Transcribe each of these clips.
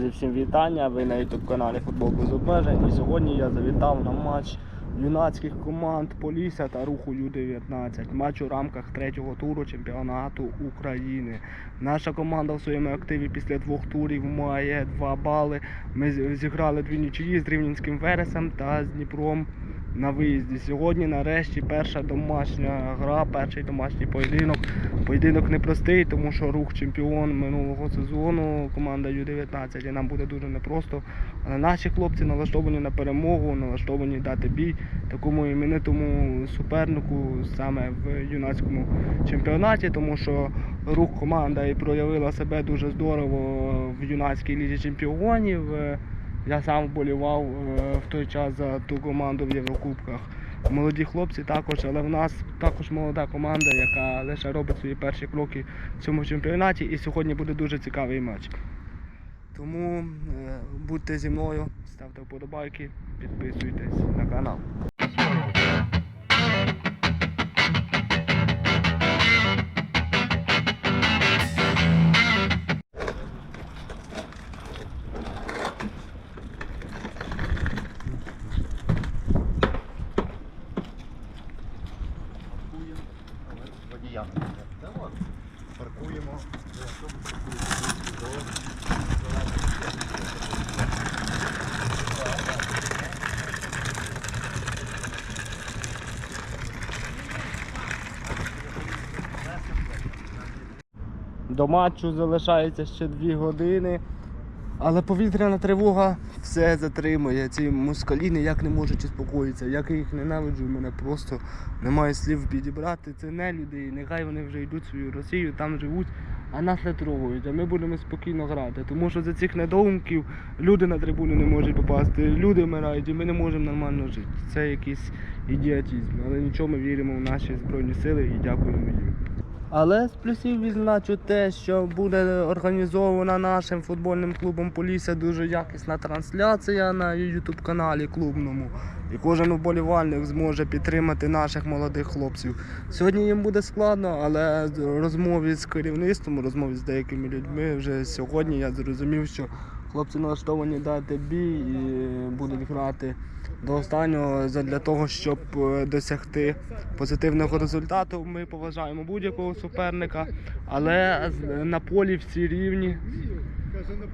Друзі, всім вітання! Ви на youtube каналі Футбол без обмежень. І сьогодні я завітав на матч юнацьких команд Полісся та руху Ю-19. Матч у рамках третього туру чемпіонату України. Наша команда в своєму активі після двох турів має 2 бали. Ми зіграли дві нічиї з Рівненським Вересом та з Дніпром на виїзді. Сьогодні нарешті перша домашня гра, перший домашній поєдинок. Поєдинок непростий, тому що рух чемпіон минулого сезону, команда Ю-19, і нам буде дуже непросто. Але наші хлопці налаштовані на перемогу, налаштовані дати бій такому іменитому супернику саме в юнацькому чемпіонаті, тому що рух команда і проявила себе дуже здорово в юнацькій лізі чемпіонів. Я сам вболівав е, в той час за ту команду в Єврокубках. Молоді хлопці також, але в нас також молода команда, яка лише робить свої перші кроки в цьому чемпіонаті. І сьогодні буде дуже цікавий матч. Тому е, будьте зі мною, ставте вподобайки, підписуйтесь на канал. До матчу залишається ще 2 години. Але повітряна тривога все затримує. Ці москалі ніяк не можуть успокоїтися. Як я їх ненавиджу, мене просто немає слів підібрати. Це не люди, нехай вони вже йдуть в свою Росію, там живуть, а нас не трогають. А ми будемо спокійно грати. Тому що за цих недоумків люди на трибуну не можуть попасти, люди вмирають, і ми не можемо нормально жити. Це якийсь ідіотизм. Але нічого ми віримо в наші збройні сили і дякуємо їм. Але з плюсів відзначу те, що буде організована нашим футбольним клубом Полісся дуже якісна трансляція на YouTube каналі клубному. І кожен вболівальник зможе підтримати наших молодих хлопців. Сьогодні їм буде складно, але розмові з керівництвом, розмові з деякими людьми вже сьогодні я зрозумів, що хлопці налаштовані дати бій і будуть грати до останнього для того, щоб е, досягти позитивного результату. Ми поважаємо будь-якого суперника, але на полі всі рівні.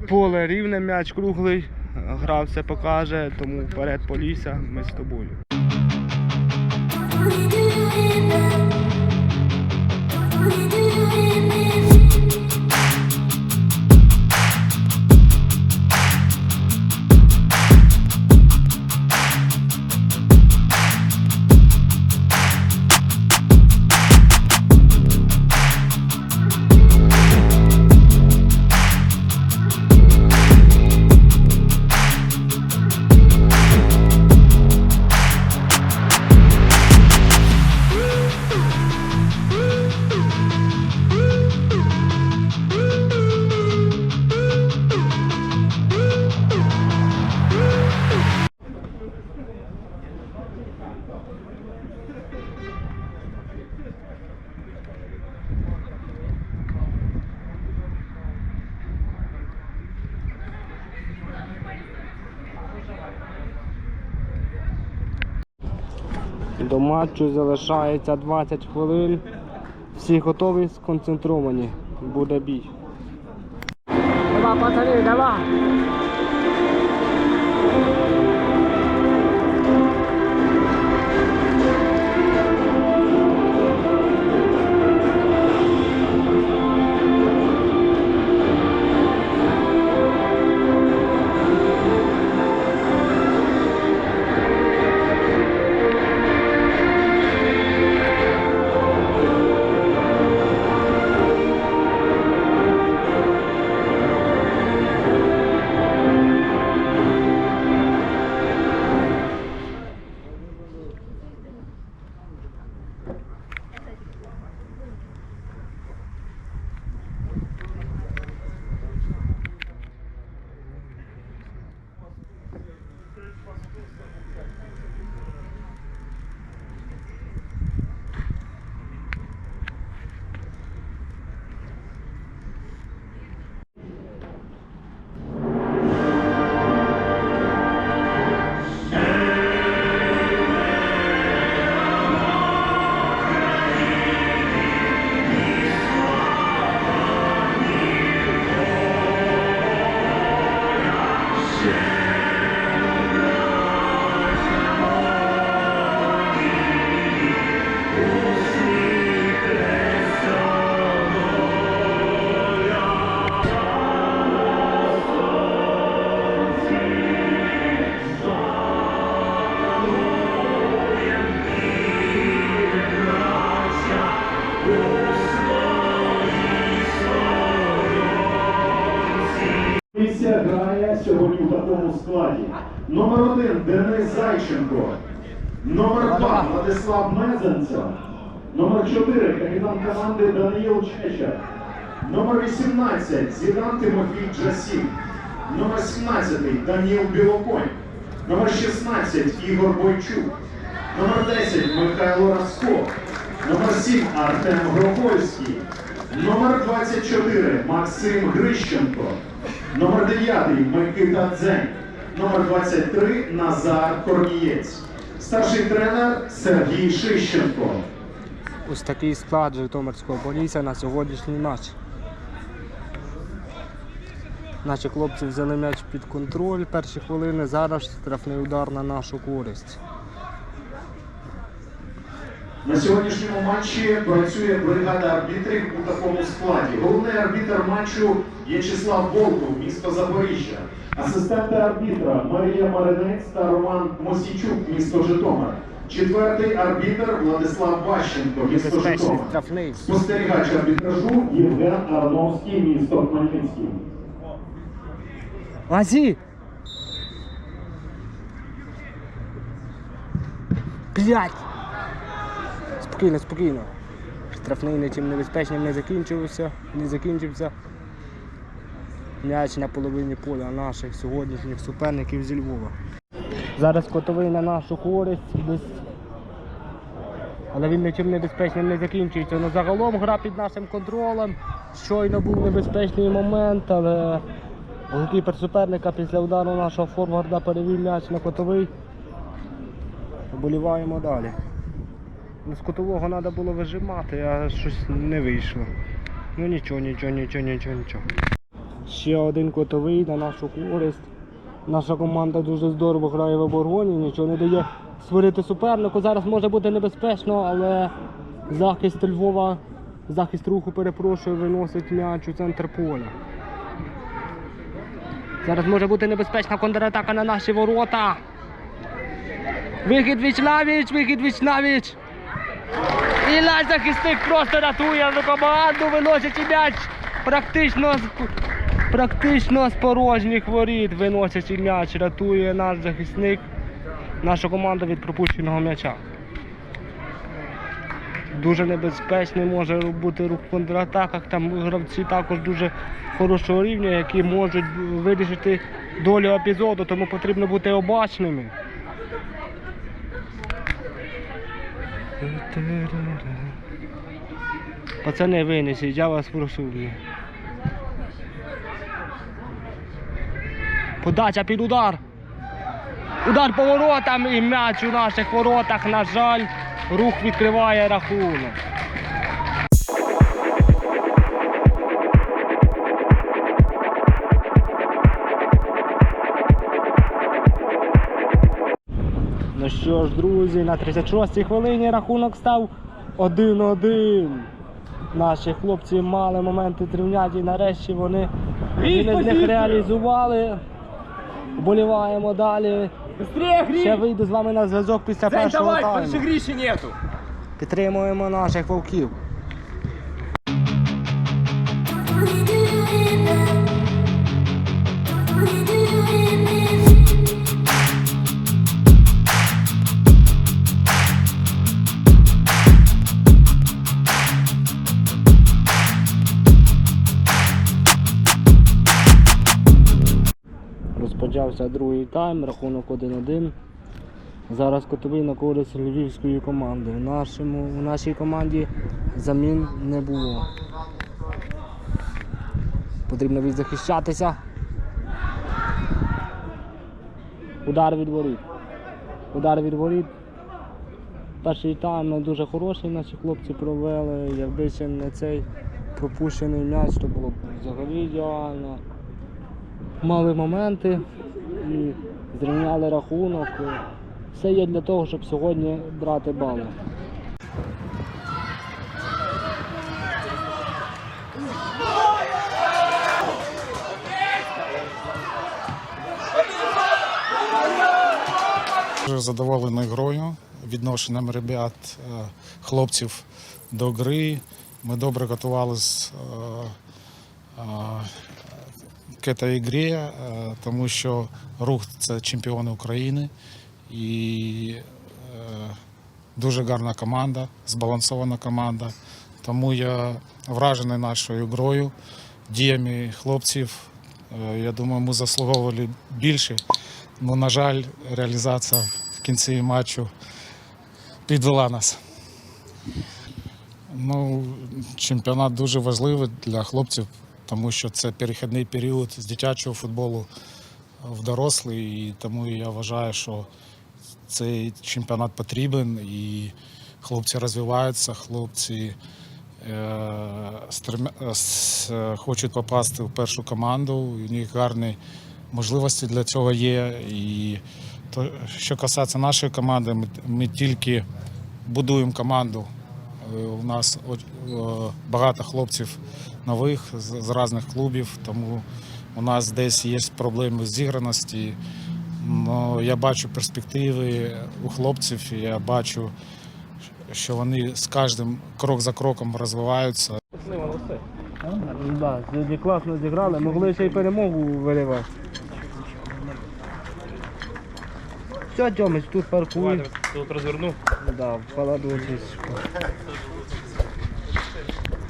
Поле рівне, м'яч круглий, гра все покаже, тому вперед Полісся, ми з тобою. До матчу залишається 20 хвилин. Всі готові, сконцентровані. Буде бій. Давай, пацани, давай! Сьогодні в такому складі. Номер один Денис Зайченко. Номер два Владислав Мезенцев. Номер 4 капітан команди Даниїл Чеча. Номер 18 Зідан Тимофій Джасів. Номер 17 Даніл Білоконь. Номер 16 Ігор Бойчук. Номер 10 Михайло Раско. Номер 7 Артем Гропольський. Номер 24 Максим Грищенко. Номер 9 Микита Дзень. Номер 23 Назар Корнієць. Старший тренер Сергій Шищенко. Ось такий склад Житомирського полісся на сьогоднішній матч. Наші хлопці взяли м'яч під контроль перші хвилини. Зараз штрафний удар на нашу користь. На сьогоднішньому матчі працює бригада арбітрів у такому складі. Головний арбітр матчу В'ячеслав Волков, місто Запоріжжя. Асистенти арбітра Марія Маринець та Роман Мосійчук, місто Житомир. Четвертий арбітр Владислав Ващенко, місто Житомир. Спостерігач арбітражу Євген Арновський, місто Хмельницький. Лазі! Блять! Спокійно, спокійно. Штрафний нічим небезпечним не закінчився, не закінчився. М'яч на половині поля наших сьогоднішніх суперників зі Львова. Зараз котовий на нашу користь. Десь... Але він нічим небезпечним не закінчується. Ну, загалом гра під нашим контролем. Щойно був небезпечний момент, але голкіпер суперника після удару нашого форварда перевів м'яч на котовий. Боліваємо далі. З котового треба було вижимати, а щось не вийшло. Ну нічого, нічого, нічого, нічого, нічого. Ще один котовий на нашу користь. Наша команда дуже здорово грає в обороні, нічого не дає створити супернику. Зараз може бути небезпечно, але захист Львова, захист руху, перепрошую, виносить м'яч у центр поля. Зараз може бути небезпечна контратака на наші ворота. Вихід віч-навіч, вихід віч-навіч. І наш захисник просто рятує команду, виносячи м'яч практично з, практично з порожніх воріт, виносячи м'яч, рятує наш захисник, наша команда від пропущеного м'яча. Дуже небезпечний може бути рух в контратаках. Там гравці також дуже хорошого рівня, які можуть вирішити долю епізоду, тому потрібно бути обачними. Пацани винесіть, я вас прошу. Подача під удар. Удар по воротам і м'яч у наших воротах, на жаль, рух відкриває рахунок. Що ж, друзі, на 36-й хвилині рахунок став 1-1. Наші хлопці мали моменти тривняті, нарешті вони один з них реалізували. Вболіваємо далі. Ще вийду з вами на зв'язок після першого тайму. Підтримуємо наших вовків. Розпочався другий тайм, рахунок 1-1. Зараз котовий на користь львівської команди. У, нашому, у нашій команді замін не було. Потрібно відзахищатися. Удар від воріт. Удар від воріт. Перший тайм не дуже хороший наші хлопці провели. Якби ще не цей пропущений м'яч, то було б взагалі ідеально. Мали моменти і зрівняли рахунок. Все є для того, щоб сьогодні брати бали. Дуже задоволений грою, відношенням ребят, е, хлопців до гри. Ми добре готувалися этой ігрі, е, тому що рух це чемпіони України і е, дуже гарна команда, збалансована команда. Тому я вражений нашою грою, діями хлопців. Е, Я думаю, ми заслуговували більше. Ну, на жаль, реалізація в кінці матчу підвела нас. Ну, чемпіонат дуже важливий для хлопців, тому що це перехідний період з дитячого футболу в дорослий. І тому я вважаю, що цей чемпіонат потрібен і хлопці розвиваються, хлопці е, е, е, хочуть попасти в першу команду. У них гарні можливості для цього є. І то, що касається нашої команди, ми тільки будуємо команду. Е, У нас багато хлопців нових з, різних клубів, тому у нас десь є проблеми з зіграності. Но я бачу перспективи у хлопців, я бачу, що вони з кожним крок за кроком розвиваються. Да, сьогодні класно зіграли, могли ще й перемогу виривати. Все, Тьомич, тут паркуй. Тут розверну. Да, в холодочек.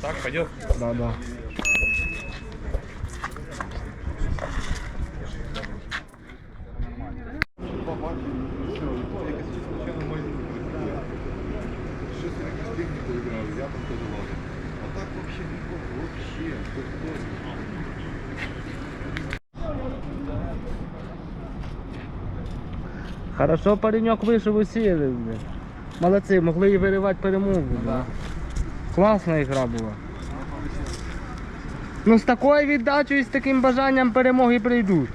Так, пойдет. Да, да. Хорошо паренек вийшов усіяли. Молодці, могли і виривати перемогу. Да. Класна ігра була. Ну з такою віддачею і з таким бажанням перемоги прийдуть.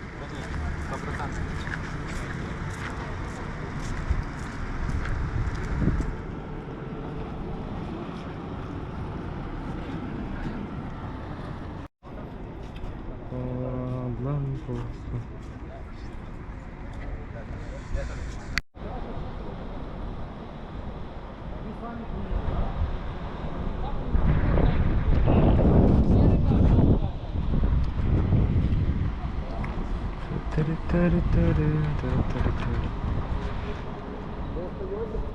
the world.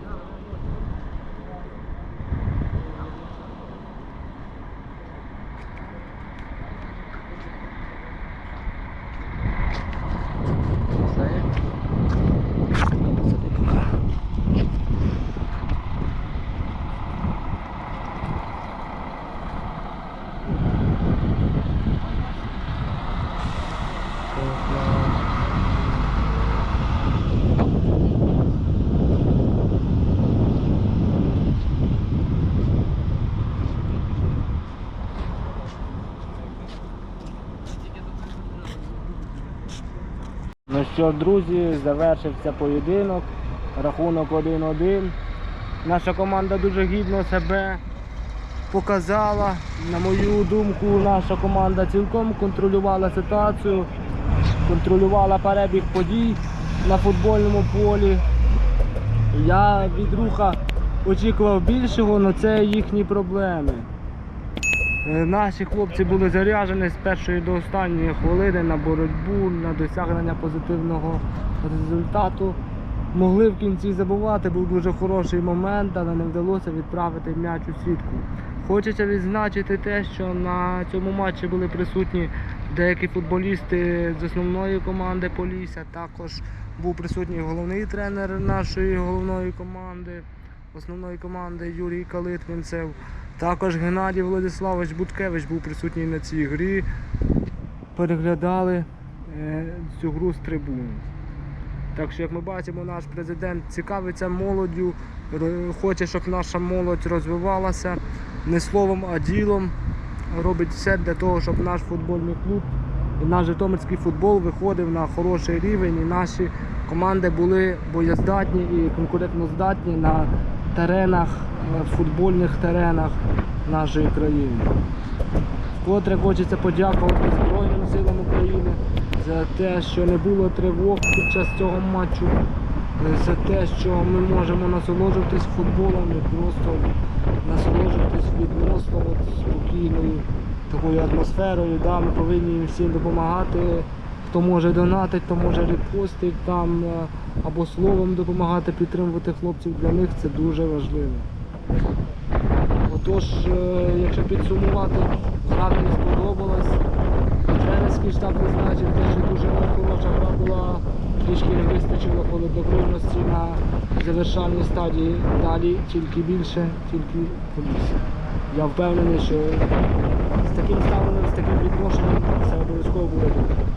Що, друзі, завершився поєдинок. Рахунок 1-1. Наша команда дуже гідно себе показала. На мою думку, наша команда цілком контролювала ситуацію, контролювала перебіг подій на футбольному полі. Я від руха очікував більшого, але це їхні проблеми. Е, Наші хлопці були заряджені з першої до останньої хвилини на боротьбу, на досягнення позитивного результату. Могли в кінці забувати, був дуже хороший момент, але не вдалося відправити м'яч у сітку. Хочеться відзначити те, що на цьому матчі були присутні деякі футболісти з основної команди Полісся. Також був присутній головний тренер нашої головної команди, основної команди Юрій Калитвинцев. Також Геннадій Владиславович Буткевич був присутній на цій грі. Переглядали е, цю гру з трибуни. Так що, як ми бачимо, наш президент цікавиться молоддю, хоче, щоб наша молодь розвивалася не словом, а ділом. Робить все для того, щоб наш футбольний клуб наш житомирський футбол виходив на хороший рівень і наші команди були боєздатні і конкурентноздатні на теренах, футбольних теренах нашої країни. Вкотре хочеться подякувати Збройним силам України за те, що не було тривог під час цього матчу, е, за те, що ми можемо насолоджуватись футболом і просто насолоджуватись відносно спокійною такою атмосферою. Да, ми повинні їм всім допомагати хто може донатить, то може репостить там е, або словом допомагати підтримувати хлопців, для них це дуже важливо. Отож, е, якщо підсумувати, гра мені сподобалась. Тренерський штаб визначив, те, що дуже хороша гра була, трішки не вистачило холоднокровності на завершальній стадії. Далі тільки більше, тільки більше. Я впевнений, що з таким ставленням, з таким відношенням це обов'язково буде. добре.